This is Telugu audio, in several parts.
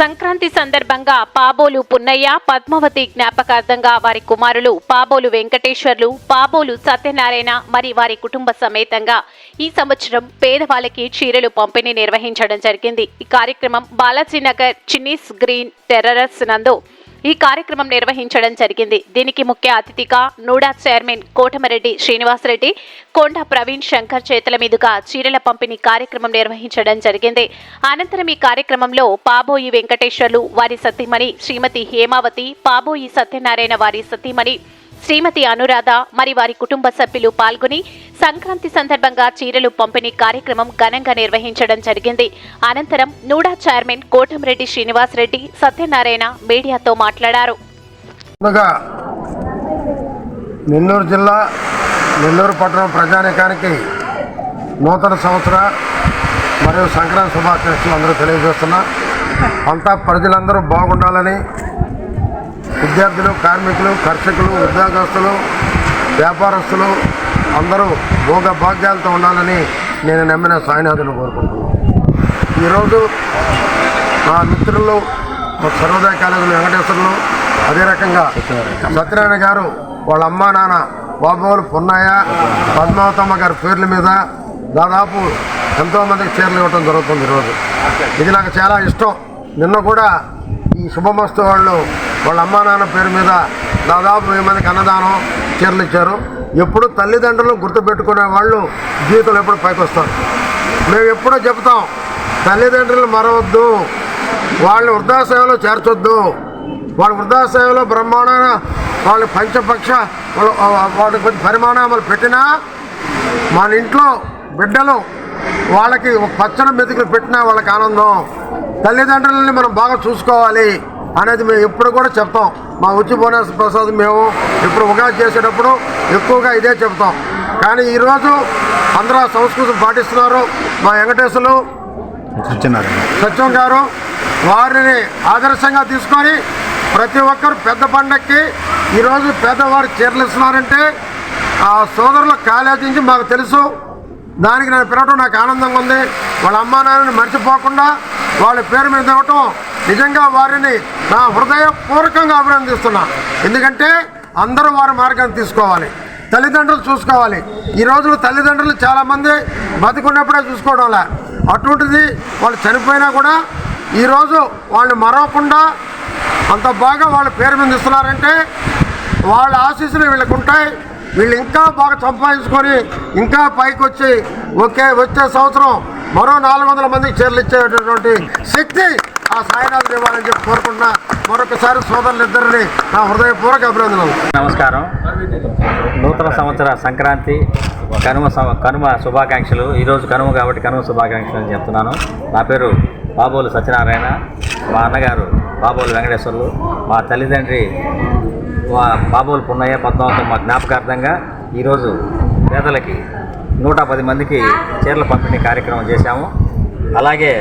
సంక్రాంతి సందర్భంగా పాబోలు పున్నయ్య పద్మావతి జ్ఞాపకార్థంగా వారి కుమారులు పాబోలు వెంకటేశ్వర్లు పాబోలు సత్యనారాయణ మరి వారి కుటుంబ సమేతంగా ఈ సంవత్సరం పేదవాళ్ళకి చీరలు పంపిణీ నిర్వహించడం జరిగింది. ఈ కార్యక్రమం బాలాజీనగర్ చిన్నీస్ గ్రీన్ టెర్రరస్ నందు ఈ కార్యక్రమం నిర్వహించడం జరిగింది. దీనికి ముఖ్య అతిథిగా నూడా చైర్మన్ కోటమరెడ్డి శ్రీనివాసరెడ్డి కొండ ప్రవీణ్ శంకర్ చేతుల మీదుగా చీరల పంపిణీ కార్యక్రమం నిర్వహించడం జరిగింది. అనంతరం ఈ కార్యక్రమంలో పాబోయి వెంకటేశ్వర్లు వారి సతీమణి శ్రీమతి హేమావతి పాబోయి సత్యనారాయణ వారి సతీమణి శ్రీమతి అనురాధ మరి వారి కుటుంబ సభ్యులు పాల్గొని సంక్రాంతి సందర్భంగా చీరలు పంపిణీ కార్యక్రమం ఘనంగా నిర్వహించడం జరిగింది. అనంతరం నూడా చైర్మన్ కోటంరెడ్డి శ్రీనివాస్ రెడ్డి సత్యనారాయణ మీడియాతో మాట్లాడారు. నెల్లూరు జిల్లా నెల్లూరు పట్టణం ప్రజానీకానికి నూతన సంవత్సర మరియు సంక్రాంతి శుభాకాంక్షలు అందరూ తెలియజేస్తున్నా. అంతా ప్రజలందరూ బాగుండాలని విద్యార్థులు కార్మికులు కర్షకులు ఉద్యోగస్తులు వ్యాపారస్తులు అందరూ భోగ భాగ్యాలతో ఉండాలని నేను నమ్మిన సాయినాథుని కోరుకుంటున్నాను. ఈరోజు నా మిత్రులు మా సర్వోదయ కాలేజీలో వెంకటేశ్వర్లు అదే రకంగా సత్యనారాయణ గారు వాళ్ళ అమ్మా నాన్న బాబోలు పున్నయ్య పద్మావతమ్మ గారి పేర్ల మీద దాదాపు ఎంతోమందికి చీరలు ఇవ్వటం జరుగుతుంది ఈరోజు. ఇది నాకు చాలా ఇష్టం. నిన్న కూడా ఈ శుభమస్తు వాళ్ళు వాళ్ళ అమ్మా నాన్న పేరు మీద దాదాపు వెయ్యి మందికి అన్నదానం చీరలు ఇచ్చారు ఎప్పుడు తల్లిదండ్రులు గుర్తుపెట్టుకునే వాళ్ళు జీవితంలో ఎప్పుడు పైకి వస్తారు. మేము ఎప్పుడో చెప్తాం తల్లిదండ్రులు మరవద్దు వాళ్ళని వృద్ధాశ్రయంలో చేర్చొద్దు వాళ్ళ వృద్ధాశ్రయంలో బ్రహ్మాండ వాళ్ళ పంచపక్ష వాళ్ళ వాళ్ళకి కొంచెం పరిమాణాలు పెట్టినా మన ఇంట్లో బిడ్డలు వాళ్ళకి పచ్చడి పచ్చని మెతుకులు పెట్టినా వాళ్ళకి ఆనందం. తల్లిదండ్రులని మనం బాగా చూసుకోవాలి. అనేది మేము ఎప్పుడు కూడా చెప్తాం. మా ఉచ్చి బోనస్ ప్రసాద్ మేము ఇప్పుడు ఉగాది చేసేటప్పుడు ఎక్కువగా ఇదే చెప్తాం. కానీ ఈరోజు అందరూ సంస్కృతి పాటిస్తున్నారు. మా వెంకటేశ్వరులు సత్యం గారు వారిని ఆదర్శంగా తీసుకొని ప్రతి ఒక్కరు పెద్ద పండక్కి ఈరోజు పేదవారు చీరలు ఇస్తున్నారంటే ఆ సోదరుల కాలేజీ నుంచి మాకు తెలుసు. దానికి నేను పిలవటం నాకు ఆనందంగా ఉంది. వాళ్ళ అమ్మా నాన్నని మర్చిపోకుండా వాళ్ళ పేరు మీద ఇవ్వటం నిజంగా వారిని నా హృదయపూర్వకంగా అభినందిస్తున్నా. ఎందుకంటే అందరూ వారి మార్గాన్ని తీసుకోవాలి. తల్లిదండ్రులు చూసుకోవాలి. ఈ రోజులు తల్లిదండ్రులు చాలామంది బతికున్నప్పుడే చూసుకోవడంలా. అటువంటిది వాళ్ళు చనిపోయినా కూడా ఈరోజు వాళ్ళని మరవకుండా అంత బాగా వాళ్ళ పేరు మీద ఇస్తున్నారంటే వాళ్ళ ఆశీస్సులు వీళ్ళకు ఉంటాయి. వీళ్ళు ఇంకా బాగా సంపాదించుకొని ఇంకా పైకి వచ్చి ఒకే వచ్చే సంవత్సరం మరో నాలుగు వందల మందికి చీరలు ఇచ్చేటటువంటి శక్తి ఆ సాయినాథ్ ఇవ్వాలని చెప్పి కోరుకుంటున్నా మరొకసారి సోదరులిద్దరిని నా హృదయపూర్వక అభినందనలు. నమస్కారం. నూతన సంవత్సర సంక్రాంతి కనుమ కనుమ శుభాకాంక్షలు. ఈరోజు కనుమ కాబట్టి కనుమ శుభాకాంక్షలు అని చెప్తున్నాను. నా పేరు బాబోలు సత్యనారాయణ. మా అన్నగారు బాబోలు వెంకటేశ్వర్లు. మా తల్లిదండ్రి మా బాబోలు పున్నయ్య పద్మావతం మా జ్ఞాపకార్థంగా ఈరోజు పేదలకి నూట పది మందికి చీరల పంపిణీ కార్యక్రమం చేశాము. అలాగే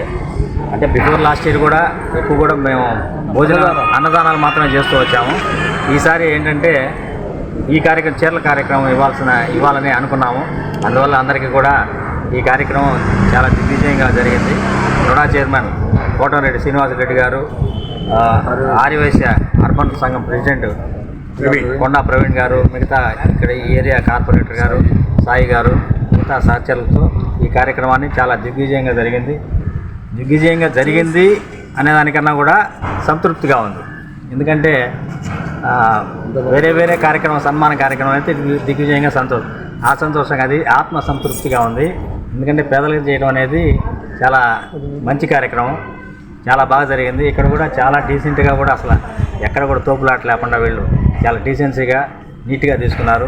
అంటే బిఫోర్ లాస్ట్ ఇయర్ కూడా ఎక్కువ కూడా మేము భోజన అన్నదానాలు. మాత్రమే చేస్తూ వచ్చాము. ఈసారి ఏంటంటే ఈ కార్యక్రమం చీరల కార్యక్రమం ఇవ్వాల్సిన ఇవ్వాలని అనుకున్నాము. అందువల్ల అందరికీ కూడా ఈ కార్యక్రమం చాలా దిగ్విజయంగా జరిగింది. రుణా చైర్మన్ కోటమిరెడ్డి శ్రీనివాసరెడ్డి గారు ఆర్యవైశ్య అర్బన్ సంఘం ప్రెసిడెంట్ కొండా ప్రవీణ్ గారు మిగతా ఇక్కడ ఈ ఏరియా కార్పొరేటర్ గారు సాయి గారు మిగతా సహచరులతో ఈ కార్యక్రమాన్ని చాలా దిగ్విజయంగా జరిగింది. దిగ్విజయంగా జరిగింది అనే దానికన్నా కూడా సంతృప్తిగా ఉంది. ఎందుకంటే వేరే వేరే కార్యక్రమం సన్మాన కార్యక్రమం అయితే దిగ్విజయంగా సంతోషం ఆ సంతోషంగా అది ఆత్మ సంతృప్తిగా ఉంది. ఎందుకంటే పేదలకు చేయడం అనేది చాలా మంచి కార్యక్రమం చాలా బాగా జరిగింది. ఇక్కడ కూడా చాలా డీసెంట్గా కూడా అసలు ఎక్కడ కూడా తోపులాట లేకుండా వీళ్ళు చాలా డీసెన్సీగా నీట్గా తీసుకున్నారు.